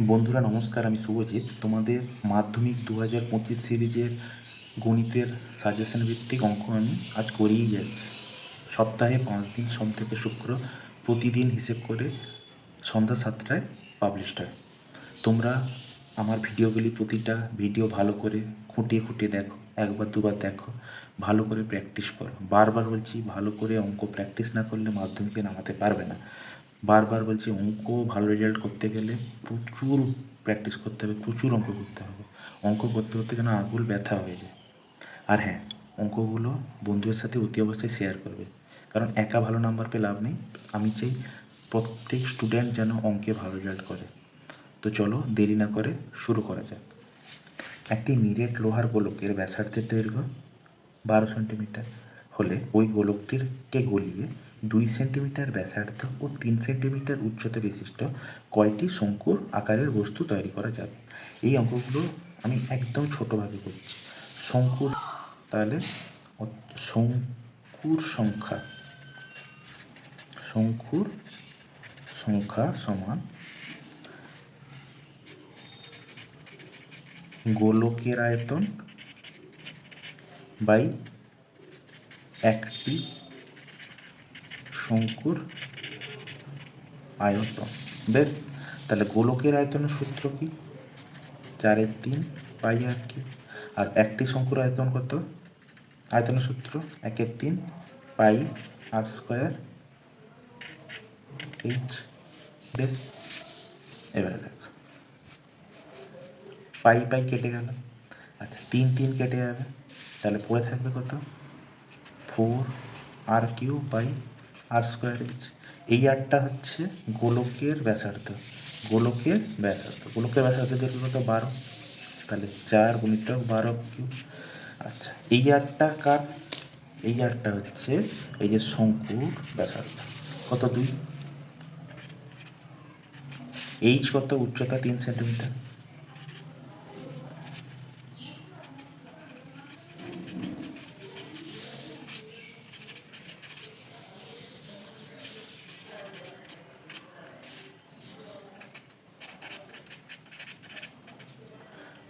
বন্ধুরা, নমস্কার, আমি শুভজিৎ। তোমাদের মাধ্যমিক দু হাজার পঁচিশ সিরিজের গণিতের সাজেশন ভিত্তিক অঙ্ক আমি আজ করিয়ে যাচ্ছি। সপ্তাহে পাঁচ দিন, সোম থেকে শুক্র, প্রতিদিন হিসেব করে সন্ধ্যা সাতটায় পাবলিশড হয়। তোমরা আমার ভিডিওগুলি প্রতিটা ভিডিও ভালো করে খুঁটিয়ে খুঁটিয়ে দেখো, একবার দুবার দেখো, ভালো করে প্র্যাকটিস করো। বারবার বলছি, ভালো করে অঙ্ক প্র্যাকটিস না করলে মাধ্যমিকে নামাতে পারবে না। বারবার বলছি অঙ্ক ভালো রেজাল্ট করতে গেলে প্রচুর প্র্যাকটিস করতে হবে, প্রচুর অঙ্ক করতে হবে। অঙ্ক করতে করতে যেন আঙুল ব্যথা হয়ে যায়। আর হ্যাঁ অঙ্কগুলো বন্ধুদের সাথে অতি অবশ্যই শেয়ার করবে। কারণ একা ভালো নাম্বার পেয়ে লাভ নেই। আমি চাই প্রত্যেক স্টুডেন্ট যেন অঙ্কে ভালো রেজাল্ট করে। তো চলো দেরি না করে শুরু করা যাক। একটি নিরেট লোহার গোলকের ব্যাসার্ধের দৈর্ঘ্য বারো সেন্টিমিটার হলে ওই গোলকটিরকে গলিয়ে দুই সেন্টিমিটার ব্যাসার্ধ ও তিন সেন্টিমিটার উচ্চতা বিশিষ্ট কয়টি শঙ্কুর আকারের বস্তু তৈরি করা যাবে এই অঙ্কগুলো আমি একদম ছোটোভাবে করছি। শঙ্কুর, তাহলে শঙ্কুর সংখ্যা শঙ্কুর সংখ্যা সমান গোলকের আয়তন বাই একটি শঙ্কুর আয়তন। বেশ, তাহলে গোলকের আয়তনের সূত্র কি? চারের তিন পাই আর কি। আর একটি শঙ্কুর আয়তন কত? আয়তনের সূত্র একের তিন পাই আর স্কোয়ার এইচ। বেশ, এবারে দেখ। পাই পাই কেটে গেল। আচ্ছা তিন তিন কেটে যাবে। তাহলে পড়ে থাকবে কত? Four r q by r square h এই আরটা হচ্ছে গোলকের ব্যাসার্ধ। গোলকের ব্যাসার্ধ। গোলকের ব্যাসার্ধ দেখবে কত বারো। তাহলে চার গুণিতক বারো কিউ আচ্ছা এই আরটা কার? এই আরটা হচ্ছে এই যে শঙ্কুর ব্যাসার্ধ। কত? দুই। এইচ কত? উচ্চতা তিন সেন্টিমিটার।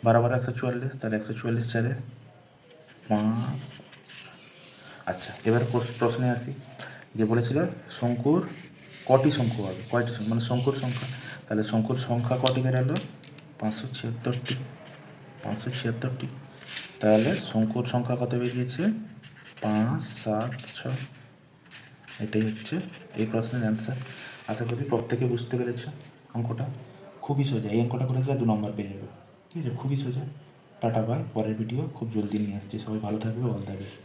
বারো একশো চুয়াল্লিশ, তাহলে একশো চুয়াল্লিশ চারে পাঁচ আচ্ছা এবার প্রশ- প্রশ্নে আসি। যে বলেছিল, শঙ্কুর কটি শঙ্কু হবে? কয়টি শঙ্কু? মানে শঙ্কুর সংখ্যা। তাহলে শঙ্কুর সংখ্যা কটি বেরালো? পাঁচশো ছিয়াত্তরটি। পাঁচশো ছিয়াত্তরটি। তাহলে শঙ্কুর সংখ্যা কত বেরিয়েছে? পাঁচ, সাত, ছয়। এটাই হচ্ছে এই প্রশ্নের অ্যান্সার আশা করি প্রত্যেকে বুঝতে পেরেছ অঙ্কটা। খুবই সোজা। এই অঙ্কটা করে দু নম্বর পেয়ে যাবে ঠিক আছে, খুবই সোজা। টাটা বাই পরের ভিডিও খুব জলদি নিয়ে আসছি। সবাই ভালো থাকবে অল দ্য বেস্ট